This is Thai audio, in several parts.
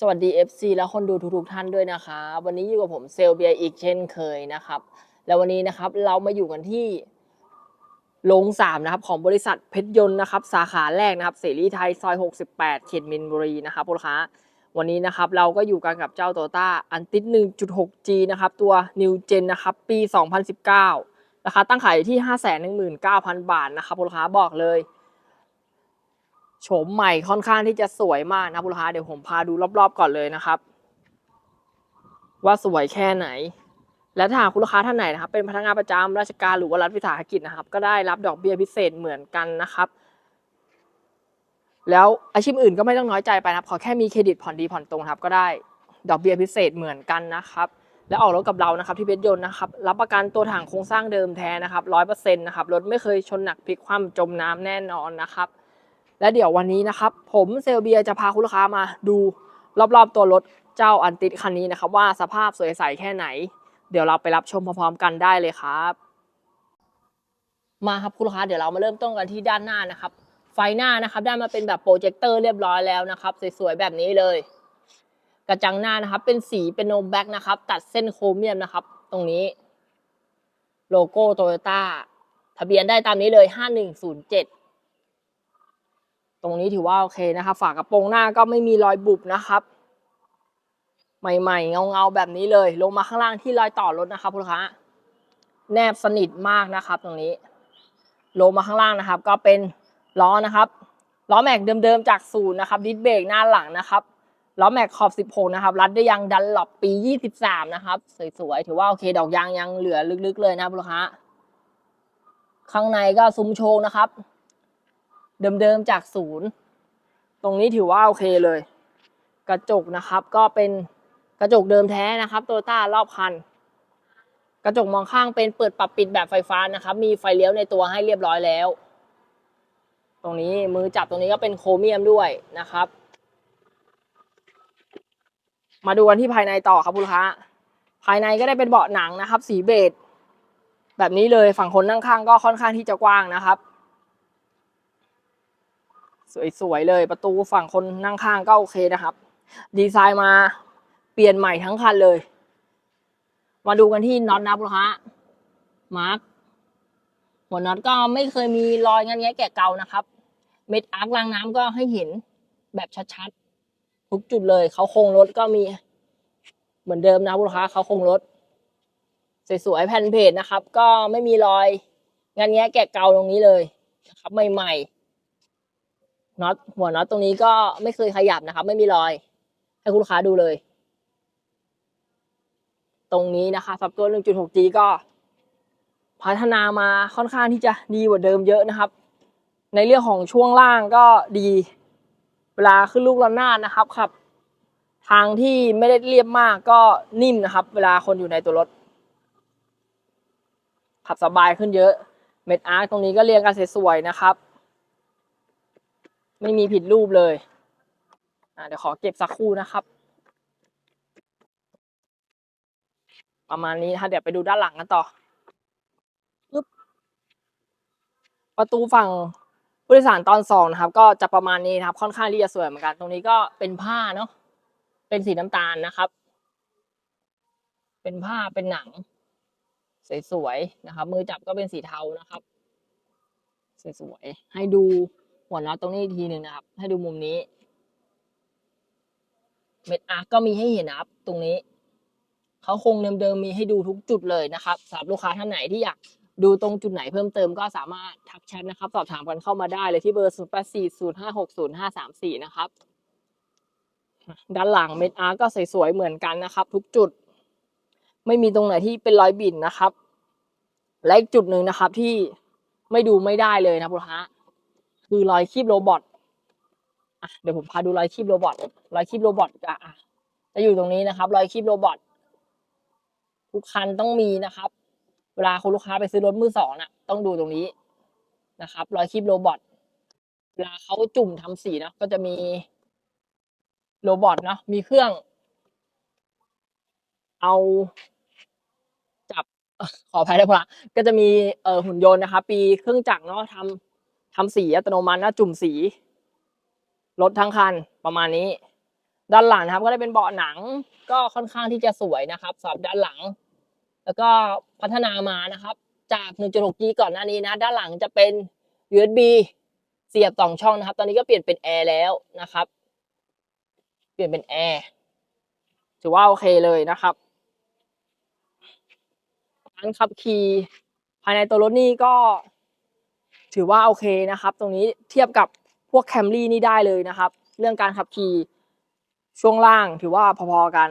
สวัสดี FC และคนดูทุกๆท่านด้วยนะครับ วันนี้อยู่กับผมเซลเบียอีกเช่นเคยนะครับ แล้ววันนี้นะครับเรามาอยู่กันที่โรงสามนะครับของบริษัทเพชรยนต์นะครับ สาขาแรกนะครับเสรีไทยซอย 68 เขตมินบุรีนะครับลูกค้าวันนี้นะครับเราก็อยู่กันกับเจ้าโตต้าอันติด 1.6G นะครับตัว New Gen นะครับปี 2019 ราคาตั้งขายอยู่ที่ 519,000 บาทนะครับลูกค้าบอกเลย โฉมใหม่ค่อนข้างที่จะสวยมากนะครับลูกค้าเดี๋ยวผมพาดูรอบๆก่อนเลยนะครับ ว่าสวยแค่ไหน และถ้าคุณลูกค้าท่านไหนนะครับ เป็นพนักงานประจำราชการหรือว่ารัฐวิสาหกิจนะครับ ก็ได้รับดอกเบี้ยพิเศษเหมือนกันนะครับ แล้วอาชีพอื่นก็ไม่ต้องน้อยใจไปนะครับขอแค่มีเครดิตผ่อนดีผ่อนตรงครับ ก็ได้ดอกเบี้ยพิเศษเหมือนกันนะครับแล้วออกรถกับเรานะครับที่เพชรยนต์นะครับรับประกันตัวถังโครงสร้างเดิมแท้นะครับร้อยเปอร์เซ็นต์นะครับรถไม่เคยชนหนักพลิกคว่ำจมน้ำแน่นอนนะครับ และเดี๋ยววันนี้นะครับ ผมเซลเบียจะพาคุณลูกค้ามาดูรอบๆตัวรถเจ้าอันติดคันนี้นะครับ ว่าสภาพสวยใสแค่ไหน เดี๋ยวเราไปรับชมพร้อมๆกันได้เลยครับ มาครับคุณลูกค้าเดี๋ยวเรามาเริ่มต้นกันที่ด้านหน้านะครับ ไฟหน้านะครับได้มาเป็นแบบโปรเจคเตอร์เรียบร้อยแล้วนะครับ สวยๆแบบนี้เลย กระจังหน้านะครับ เป็นสีเป็นโนแบ็กนะครับ ตัดเส้นโครเมียมนะครับ ตรงนี้โลโก้โตโยต้าทะเบียนได้ตามนี้เลย 5107 ตรงนี้ถือว่าโอเคนะครับฝากระโปรงหน้าก็ไม่มีรอยบุบนะครับ ใหม่ๆ เงาๆแบบนี้เลย ลงมาข้างล่างที่รอยต่อรถนะครับคุณลูกค้าแนบสนิทมากนะครับ ตรงนี้ ลงมาข้างล่างนะครับ ก็เป็นล้อนะครับล้อแม็กเดิมๆจากศูนย์นะครับดิสเบรกหน้าหลังนะครับล้อแม็กขอบ 16 นะครับ รัดด้วยยางดันหลบปี 23 นะครับ สวยๆ ถือว่าโอเคดอกยางยังเหลือลึกๆ เลยนะลูกค้า ข้างในก็ซุ้มโชงนะครับ เดิมๆจากศูนย์ตรงนี้ถือว่าโอเคเลย กระจกนะครับก็เป็นกระจกเดิมแท้นะครับโตต้ารอบคัน กระจกมองข้างเป็นเปิดปรับปิดแบบไฟฟ้านะครับ มีไฟเลี้ยวในตัวให้เรียบร้อยแล้ว ตรงนี้มือจับตรงนี้ก็เป็นโครเมียมด้วยนะครับ มาดูกันที่ภายในต่อครับคุณลูกค้าภายในก็ได้เป็นเบาะหนังนะครับ สีเบจแบบนี้เลยฝั่งคนนั่งข้างก็ค่อนข้างที่จะกว้างนะครับ สวยๆเลยประตูฝั่งคนนั่งข้างก็โอเคนะครับ ดีไซน์มาเปลี่ยนใหม่ทั้งคันเลย มาดูกันที่น็อตนะลูกค้ามาร์คหัวน็อตก็ไม่เคยมีรอยงันแงะแกะเก่านะครับ เม็ดอาร์คลางน้ำก็ให้เห็นแบบชัดๆทุกจุดเลยเขาโครงรถก็มี เหมือนเดิมนะลูกค้าเขาโครงรถสวยๆแผ่นเพจนะครับ ก็ไม่มีรอยงันแงะแกะเก่าตรงนี้เลยนะครับใหม่ๆ น็อตหัวน็อตตรงนี้ก็ไม่เคยขยับนะครับ ไม่มีรอย ให้คุณลูกค้าดูเลย ตรงนี้นะคะสับตัว 1.6G ก็พัฒนามาค่อนข้างที่จะดีกว่าเดิมเยอะนะครับ ในเรื่องของช่วงล่างก็ดี เวลาขึ้นลูกระนาดนะครับขับ ทางที่ไม่ได้เรียบมากก็นิ่มนะครับ เวลาคนอยู่ในตัวรถ ขับสบายขึ้นเยอะ เม็ดอาร์ตรงนี้ก็เรียงกันสวยๆนะครับ ไม่มีผิดรูปเลยอ่าเดี๋ยวขอเก็บสักครู่นะครับ ประมาณนี้นะคะเดี๋ยวไปดูด้านหลังกันต่อประตูฝั่งผู้โดยสารตอนสองนะครับ ก็จะประมาณนี้นะครับ ค่อนข้างที่จะสวยเหมือนกัน ตรงนี้ก็เป็นผ้าเนาะเป็นสีน้ำตาลนะครับ เป็นผ้าเป็นหนัง สวยๆนะครับ มือจับก็เป็นสีเทานะครับ สวยๆให้ดู หัวน็อตตรงนี้อีกทีหนึ่งนะครับ ให้ดูมุมนี้ เม็ดอาร์ก็มีให้เห็นนะครับ ตรงนี้เขาคงเดิมๆมีให้ดูทุกจุดเลยนะครับสำหรับลูกค้าท่านไหนที่อยากดูตรงจุดไหนเพิ่มเติมก็สามารถทักแชทนะครับ สอบถามกันเข้ามาได้เลยที่เบอร์ 0 8 4 0 5 6 0 5 3 4 นะครับ ด้านหลังเม็ดอาร์ก็สวยๆเหมือนกันนะครับ ทุกจุด ไม่มีตรงไหนที่เป็นรอยบิ่นนะครับ และอีกจุดหนึ่งนะครับที่ไม่ดูไม่ได้เลยนะลูกค้า คือรอยคีบโรบอทเดี๋ยวผมพาดูรอยคีบโรบอทรอยคีบโรบอทจะอะจะอยู่ตรงนี้นะครับ รอยคีบโรบอททุกคันต้องมีนะครับ เวลาคุณลูกค้าไปซื้อรถมือสองน่ะ ต้องดูตรงนี้นะครับ รอยคีบโรบอทเวลาเขาจุ่มทำสีนะก็จะมีโรบอทเนาะมีเครื่อง เอาจับขออภัยนะพละก็จะมีเอ่อหุ่นยนต์นะครับ ปีเครื่องจักรเนาะทำ ทำสีอัตโนมัตินะจุ่มสีรถทั้งคันประมาณนี้ ด้านหลังนะครับ ก็ได้เป็นเบาะหนังก็ค่อนข้างที่จะสวยนะครับสำหรับด้านหลัง แล้วก็พัฒนามานะครับ จาก 1.6G ก่อนหน้านี้นะ ด้านหลังจะเป็น USB เสียบสองช่องนะครับ ตอนนี้ก็เปลี่ยนเป็นแอร์แล้วนะครับ เปลี่ยนเป็นแอร์ถือว่าโอเคเลยนะครับการขับขี่ภายในตัวรถนี่ก็ ถือว่าโอเคนะครับ ตรงนี้เทียบกับพวกแคมรี่นี่ได้เลยนะครับ เรื่องการขับขี่ช่วงล่างถือว่าพอๆกัน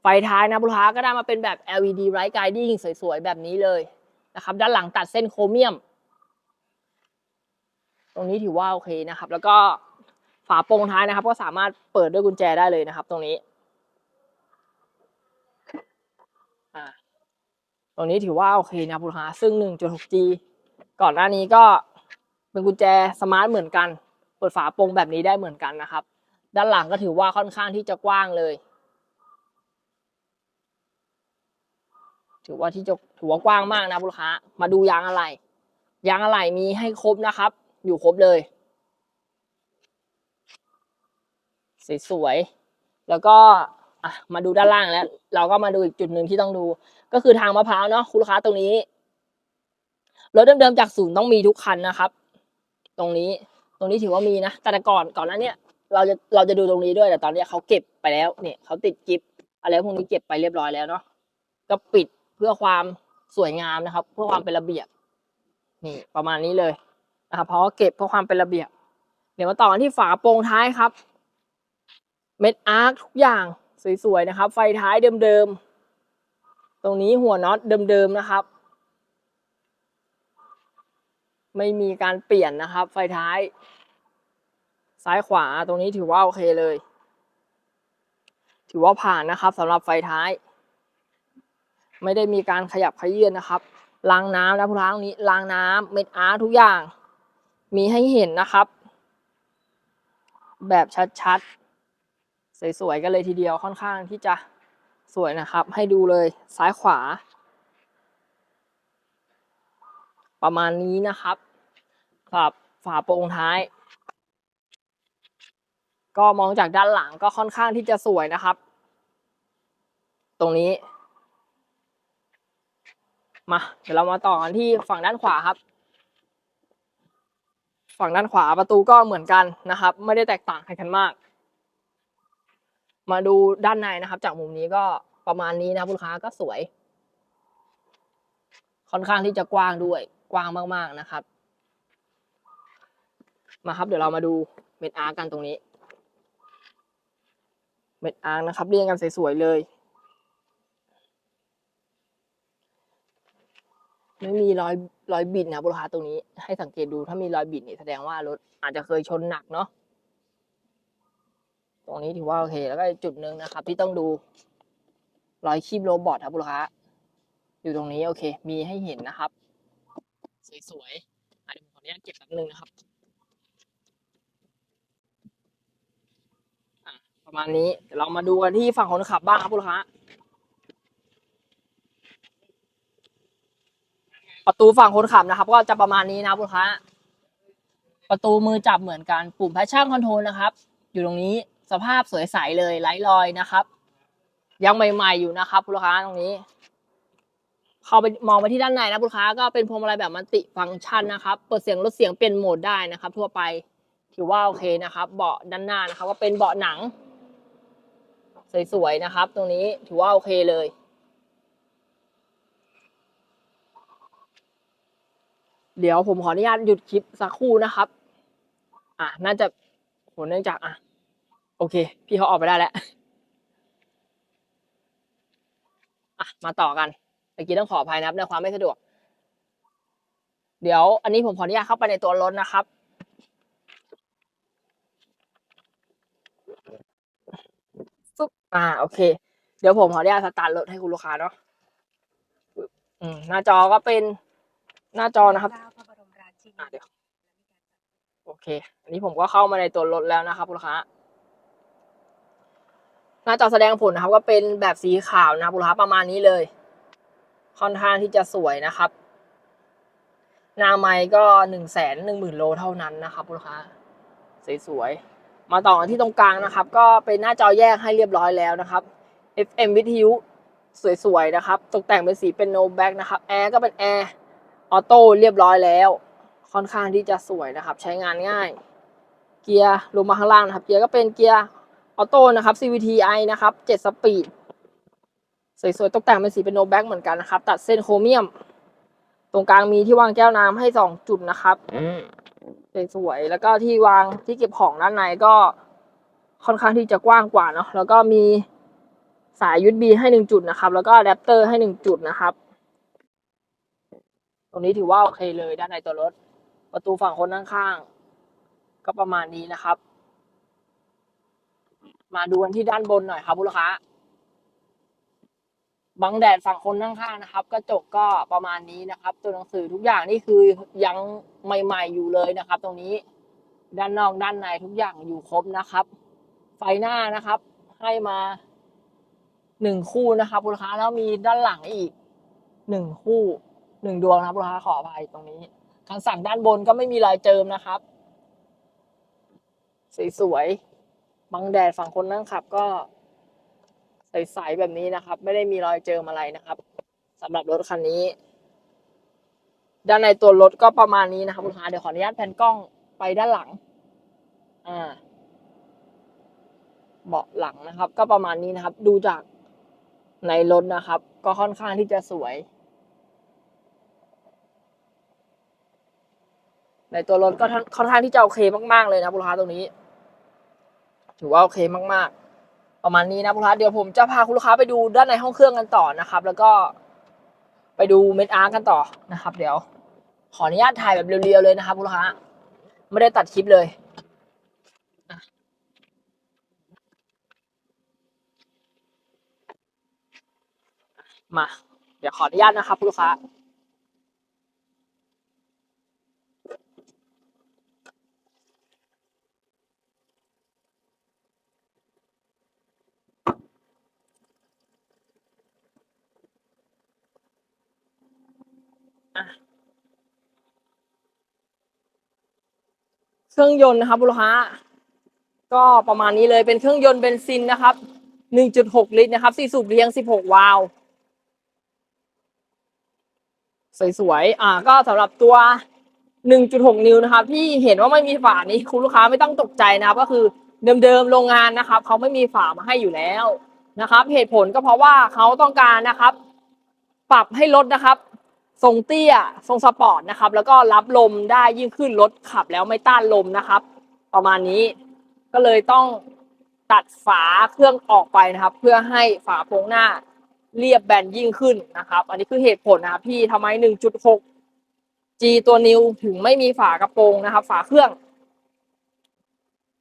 ไฟท้ายนะลูกค้าก็ได้มาเป็นแบบ LED Light Guiding สวยๆ แบบนี้เลยนะครับ ด้านหลังตัดเส้นโครเมียม ตรงนี้ถือว่าโอเคนะครับ แล้วก็ฝาโปร่งท้ายนะครับ ก็สามารถเปิดด้วยกุญแจได้เลยนะครับ ตรงนี้ตรงนี้ถือว่าโอเคนะลูกค้าซึ่ง 1.6G ก่อนหน้านี้ก็เป็นกุญแจสมาร์ทเหมือนกัน เปิดฝาโปร่งแบบนี้ได้เหมือนกันนะครับ ด้านหลังก็ถือว่าค่อนข้างที่จะกว้างเลย ถือว่าที่จะถือว่ากว้างมากนะลูกค้า มาดูยางอะไร ยางอะไรมีให้ครบนะครับ อยู่ครบเลยสวยๆแล้วก็มาดูด้านล่างแล้ว เราก็มาดูอีกจุดหนึ่งที่ต้องดู ก็คือทางมะพร้าวเนาะคุณลูกค้าตรงนี้ รถเดิมๆจากศูนย์ต้องมีทุกคันนะครับ ตรงนี้ตรงนี้ถือว่ามีนะ แต่ก่อนก่อนหนั้นเนี่ยเราจะเราจะดูตรงนี้ด้วยแต่ตอนนี้เขาเก็บไปแล้วเนี่ยเขาติดกิฟอะไรพวกนี้เก็บไปเรียบร้อยแล้วเนาะก็ปิดเพื่อความสวยงามนะครับ เพื่อความเป็นระเบียบนี่ประมาณนี้เลยนะครับเพราะเก็บเพื่อความเป็นระเบียบ เดี๋ยวมาต่อกันที่ฝาโปร่งท้ายครับ เม็ดอาร์คทุกอย่างสวยๆนะครับ ไฟท้ายเดิมๆตรงนี้หัวน็อตเดิมๆนะครับ ไม่มีการเปลี่ยนนะครับ ไฟท้าย ซ้ายขวาตรงนี้ถือว่าโอเคเลย ถือว่าผ่านนะครับสำหรับไฟท้าย ไม่ได้มีการขยับขยื่นนะครับล้างน้ำนะผู้ท้างนี้ล้างน้ำเม็ดอาร์ทุกอย่าง มีให้เห็นนะครับ แบบชัดๆ สวยๆกันเลยทีเดียวค่อนข้างที่จะสวยนะครับ ให้ดูเลยซ้ายขวา ประมาณนี้นะครับครับฝาโปร่งท้าย ก็มองจากด้านหลังก็ค่อนข้างที่จะสวยนะครับ ตรงนี้ มา เดี๋ยวเรามาต่อกันที่ฝั่งด้านขวาครับ ฝั่งด้านขวาประตูก็เหมือนกันนะครับ ไม่ได้แตกต่างกันมาก มาดูด้านในนะครับ จากมุมนี้ก็ประมาณนี้นะครับลูกค้าก็สวย ค่อนข้างที่จะกว้างด้วย กว้างมากๆนะครับ มาครับเดี๋ยวเรามาดูเม็ดอาร์กันตรงนี้ เม็ดอาร์นะครับ เรียงกันสวยๆเลยไม่มีรอยรอยบิดนะครับลูกค้าตรงนี้ ให้สังเกตดูถ้ามีรอยบิดนี่แสดงว่ารถอาจจะเคยชนหนักเนาะตรงนี้ถือว่าโอเค แล้วก็จุดหนึ่งนะครับ ที่ต้องดู รอยคีบโรบอทครับลูกค้าอยู่ตรงนี้โอเค มีให้เห็นนะครับ สวยๆอะเดี๋ยวผมขออนุญาตเก็บแป๊บนึงนะครับอะประมาณนี้เรามาดูกันที่ฝั่งคนขับบ้างครับลูกค้าประตูฝั่งคนขับนะครับ ก็จะประมาณนี้นะครับลูกค้าประตูมือจับเหมือนกันปุ่มแพชชั่นคอนโทรลนะครับ อยู่ตรงนี้สภาพสวยใสเลยไร้รอยนะครับ ยังใหม่ ๆอยู่นะครับลูกค้าตรงนี้ เข้าไปมองไปที่ด้านในนะลูกค้าก็เป็นพวงมาลัยแบบมันติฟังก์ชันนะครับ เปิดเสียงลดเสียงเปลี่ยนโหมดได้นะครับ ทั่วไปถือว่าโอเคนะครับ เบาะด้านหน้านะครับ ก็เป็นเบาะหนัง สวยๆนะครับ ตรงนี้ถือว่าโอเคเลยเดี๋ยวผมขออนุญาตหยุดคลิปสักครู่นะครับ อะ น่าจะผลเนื่องจาก อะ โอเค พี่เขาออกไปได้แล้ว อะ มาต่อกัน เมื่อกี้ต้องขออภัยนะครับในความไม่สะดวก เดี๋ยวอันนี้ผมขออนุญาตเข้าไปในตัวรถนะครับ ฟึบอ่า โอเค เดี๋ยวผมขออนุญาตสตาร์ทรถให้คุณลูกค้าเนาะอืมหน้าจอก็เป็นหน้าจอนะครับอะเดี๋ยวโอเค อันนี้ผมก็เข้ามาในตัวรถแล้วนะครับคุณลูกค้าหน้าจอแสดงผลนะครับ ก็เป็นแบบสีขาวนะครับคุณลูกค้าประมาณนี้เลย ค่อนข้างที่จะสวยนะครับ หน้าไม้ก็หนึ่งแสนหนึ่งหมื่นโลเท่านั้นนะครับคุณลูกค้าสวยๆมาต่อที่ตรงกลางนะครับ ก็เป็นหน้าจอแยกให้เรียบร้อยแล้วนะครับ FM วิทยุสวยๆนะครับ ตกแต่งเป็นสีเป็นโนแบ็กนะครับแอร์ก็เป็นแอร์ออโต้เรียบร้อยแล้ว ค่อนข้างที่จะสวยนะครับ ใช้งานง่าย เกียร์ลงมาข้างล่างนะครับ เกียร์ก็เป็นเกียร์ออโต้นะครับ CVTi นะครับ7สปีด สวยๆตกแต่งเป็นสีเป็นโนแบ็กเหมือนกันนะครับ ตัดเส้นโครเมียม ตรงกลางมีที่วางแก้วน้ำให้สองจุดนะครับสวยๆแล้วก็ที่วางที่เก็บของด้านในก็ค่อนข้างที่จะกว้างกว่าเนาะแล้วก็มีสาย USB ให้หนึ่งจุดนะครับ แล้วก็อะแดปเตอร์ให้หนึ่งจุดนะครับ ตรงนี้ถือว่าโอเคเลยด้านในตัวรถ ประตูฝั่งคนข้างๆก็ประมาณนี้นะครับ มาดูกันที่ด้านบนหน่อยครับผู้ลูกค้า บังแดดฝั่งคนข้างๆนะครับ กระจกก็ประมาณนี้นะครับ ตัวหนังสือทุกอย่างนี่คือยังใหม่ ๆอยู่เลยนะครับ ตรงนี้ด้านนอกด้านในทุกอย่างอยู่ครบนะครับ ไฟหน้านะครับ ให้มาหนึ่งคู่นะครับลูกค้าแล้วมีด้านหลังอีกหนึ่งคู่หนึ่งดวงนะครับลูกค้าขออภัยตรงนี้คันสั่งด้านบนก็ไม่มีรอยเจิมนะครับสวยๆบังแดดฝั่งคนนั่งขับก็ ใสๆแบบนี้นะครับ ไม่ได้มีรอยเจิมอะไรนะครับสำหรับรถคันนี้ ด้านในตัวรถก็ประมาณนี้นะครับลูกค้าเดี๋ยวขออนุญาตแผ่นกล้องไปด้านหลัง อ่า เบาะหลังนะครับ ก็ประมาณนี้นะครับ ดูจากในรถนะครับ ก็ค่อนข้างที่จะสวย ในตัวรถก็ค่อนข้างที่จะโอเคมาก ๆ เลยนะครับลูกค้าตรงนี้ ถือว่าโอเคมาก ๆ ประมาณนี้นะลูกค้าเดี๋ยวผมจะพาคุณลูกค้าไปดูด้านในห้องเครื่องกันต่อนะครับ แล้วก็ไปดูเม็ดอาร์กันต่อนะครับ เดี๋ยว ขออนุญาตถ่ายแบบเรียวๆเลยนะครับคุณลูกค้า ไม่ได้ตัดคลิปเลยมา เดี๋ยวขออนุญาตนะครับคุณลูกค้า เครื่องยนต์นะครับคุณลูกค้า ก็ประมาณนี้เลยเป็นเครื่องยนต์เบนซินนะครับ 1.6 ลิตรนะครับสี่สูบเรียง 16 วาล์วสวยๆ อ่า ก็สำหรับตัว 1.6 นิ้วนะครับ ที่เห็นว่าไม่มีฝานี้คุณลูกค้าไม่ต้องตกใจนะครับ ก็คือเดิมๆโรงงานนะครับเขาไม่มีฝามาให้อยู่แล้วนะครับ เหตุผลก็เพราะว่าเขาต้องการนะครับ ปรับให้รถนะครับ ทรงเตี้ยทรงสปอร์ตนะครับ แล้วก็รับลมได้ยิ่งขึ้นรถขับแล้วไม่ต้านลมนะครับ ประมาณนี้ก็เลยต้องตัดฝาเครื่องออกไปนะครับ เพื่อให้ฝาโปร่งหน้าเรียบแบนยิ่งขึ้นนะครับ อันนี้คือเหตุผลนะครับพี่ทำไม 1.6 G ตัวนิวถึงไม่มีฝากระโปรงนะครับ ฝาเครื่อง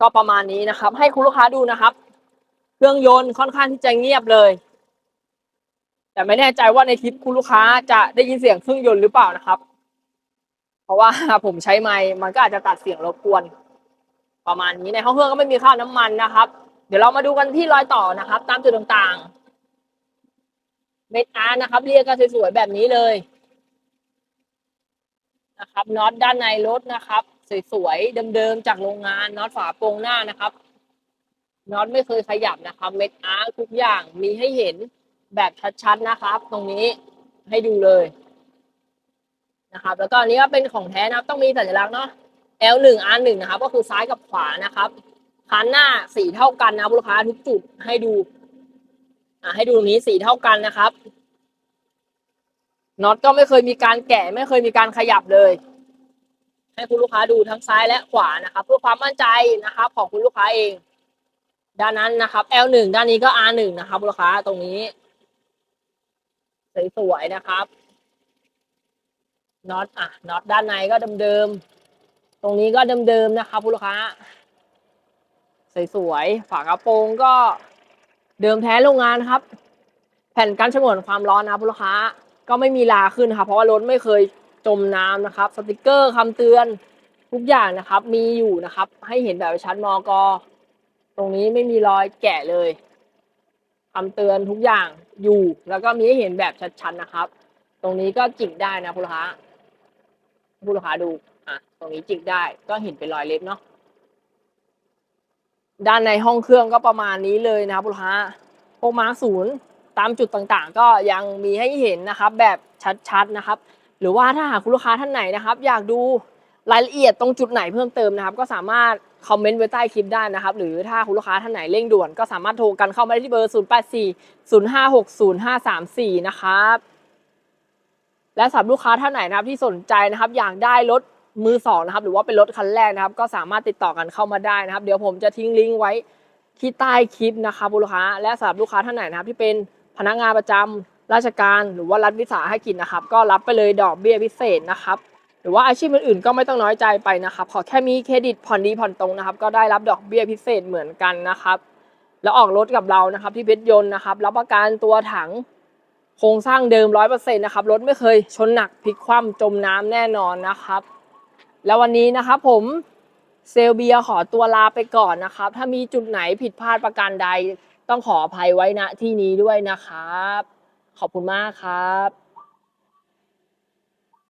ก็ประมาณนี้นะครับ ให้คุณลูกค้าดูนะครับ เครื่องยนต์ค่อนข้างที่จะเงียบเลย แต่ไม่แน่ใจว่าในคลิปคุณลูกค้าจะได้ยินเสียงเครื่องยนต์หรือเปล่านะครับ เพราะว่าผมใช้ไมค์มันก็อาจจะตัดเสียงรบกวน ประมาณนี้ในห้องเครื่องก็ไม่มีค่าน้ำมันนะครับ เดี๋ยวเรามาดูกันที่รอยต่อนะครับ ตามจุดต่างๆ เม็ดอาร์นะครับ เรียกกันสวยๆแบบนี้เลยนะครับน็อตด้านในรถนะครับ สวยๆเดิมๆจากโรงงานน็อตฝาโปรงหน้านะครับน็อตไม่เคยขยับนะครับ เม็ดอาร์ทุกอย่างมีให้เห็น แบบชัดๆนะครับ ตรงนี้ให้ดูเลยนะครับ แล้วก็อันนี้ก็เป็นของแท้นะครับ ต้องมีสัญลักษณ์เนาะ L1 R1 นะครับ ก็คือซ้ายกับขวานะครับคันหน้าสีเท่ากันนะลูกค้าทุกจุดให้ดู อ่าให้ดูตรงนี้สีเท่ากันนะครับน็อตก็ไม่เคยมีการแกะไม่เคยมีการขยับเลย ให้คุณลูกค้าดูทั้งซ้ายและขวานะครับ เพื่อความมั่นใจนะครับ ของคุณลูกค้าเอง ด้านนั้นนะครับ L1 ด้านนี้ก็ R1 นะครับลูกค้าตรงนี้ สวยๆนะครับน็อตอะน็อตด้านในก็เดิมๆตรงนี้ก็เดิมๆนะครับคุณลูกค้าสวยๆฝากระโปรงก็เดิมแท้โรงงานครับ แผ่นกันฉนวนความร้อนนะครับคุณลูกค้าก็ไม่มีลาขึ้นครับเพราะว่ารถไม่เคยจมน้ำนะครับ สติกเกอร์คำเตือนทุกอย่างนะครับ มีอยู่นะครับ ให้เห็นแบบชั้นมอกตรงนี้ไม่มีรอยแกะเลยคำเตือนทุกอย่าง อยู่ แล้วก็มีให้เห็นแบบชัดๆนะครับ ตรงนี้ก็จิกได้นะคุณลูกค้าคุณลูกค้าดูอะตรงนี้จิกได้ก็เห็นเป็นรอยเล็บเนาะด้านในห้องเครื่องก็ประมาณนี้เลยนะครับลูกค้าพวกมาศูนย์ตามจุดต่างๆ ก็ยังมีให้เห็นนะครับ แบบชัดๆนะครับ หรือว่าถ้าหากคุณลูกค้าท่านไหนนะครับ อยากดูรายละเอียดตรงจุดไหนเพิ่มเติมนะครับ ก็สามารถ คอมเมนต์ไว้ใต้คลิปได้นะครับ หรือถ้าคุณลูกค้าท่านไหนเร่งด่วนก็สามารถโทรกันเข้ามาได้ที่เบอร์ 0 8 4 0 5 6 0 5 3 4 นะครับ และสำหรับลูกค้าท่านไหนนะครับที่สนใจนะครับอยากได้รถมือสองนะครับหรือว่าเป็นรถคันแรกนะครับ ก็สามารถติดต่อกันเข้ามาได้นะครับ เดี๋ยวผมจะทิ้งลิงก์ไว้ที่ใต้คลิปนะครับคุณลูกค้า และสำหรับลูกค้าท่านไหนนะครับ ที่เป็นพนักงานประจำราชการ หรือว่ารัฐวิสาหกิจนะครับ ก็รับไปเลยดอกเบี้ยพิเศษนะครับ รือว่าอาชีพอื่นๆก็ไม่ต้องน้อยใจไปนะครับขอแค่มีเครดิตผ่อนดีผ่อนตรงนะครับ ก็ได้รับดอกเบี้ยพิเศษเหมือนกันนะครับ แล้วออกรถกับเรานะครับ ที่เพชรยนต์นะครับรับประกันตัวถังโครงสร้างเดิมร้อยเปอร์เซ็นต์นะครับรถไม่เคยชนหนักพลิกคว่ำจมน้ำแน่นอนนะครับ แล้ววันนี้นะครับผมเซลเบียขอตัวลาไปก่อนนะครับ ถ้ามีจุดไหนผิดพลาดประการใด ต้องขออภัยไว้ณที่นี้ด้วยนะครับ ขอบคุณมากครับ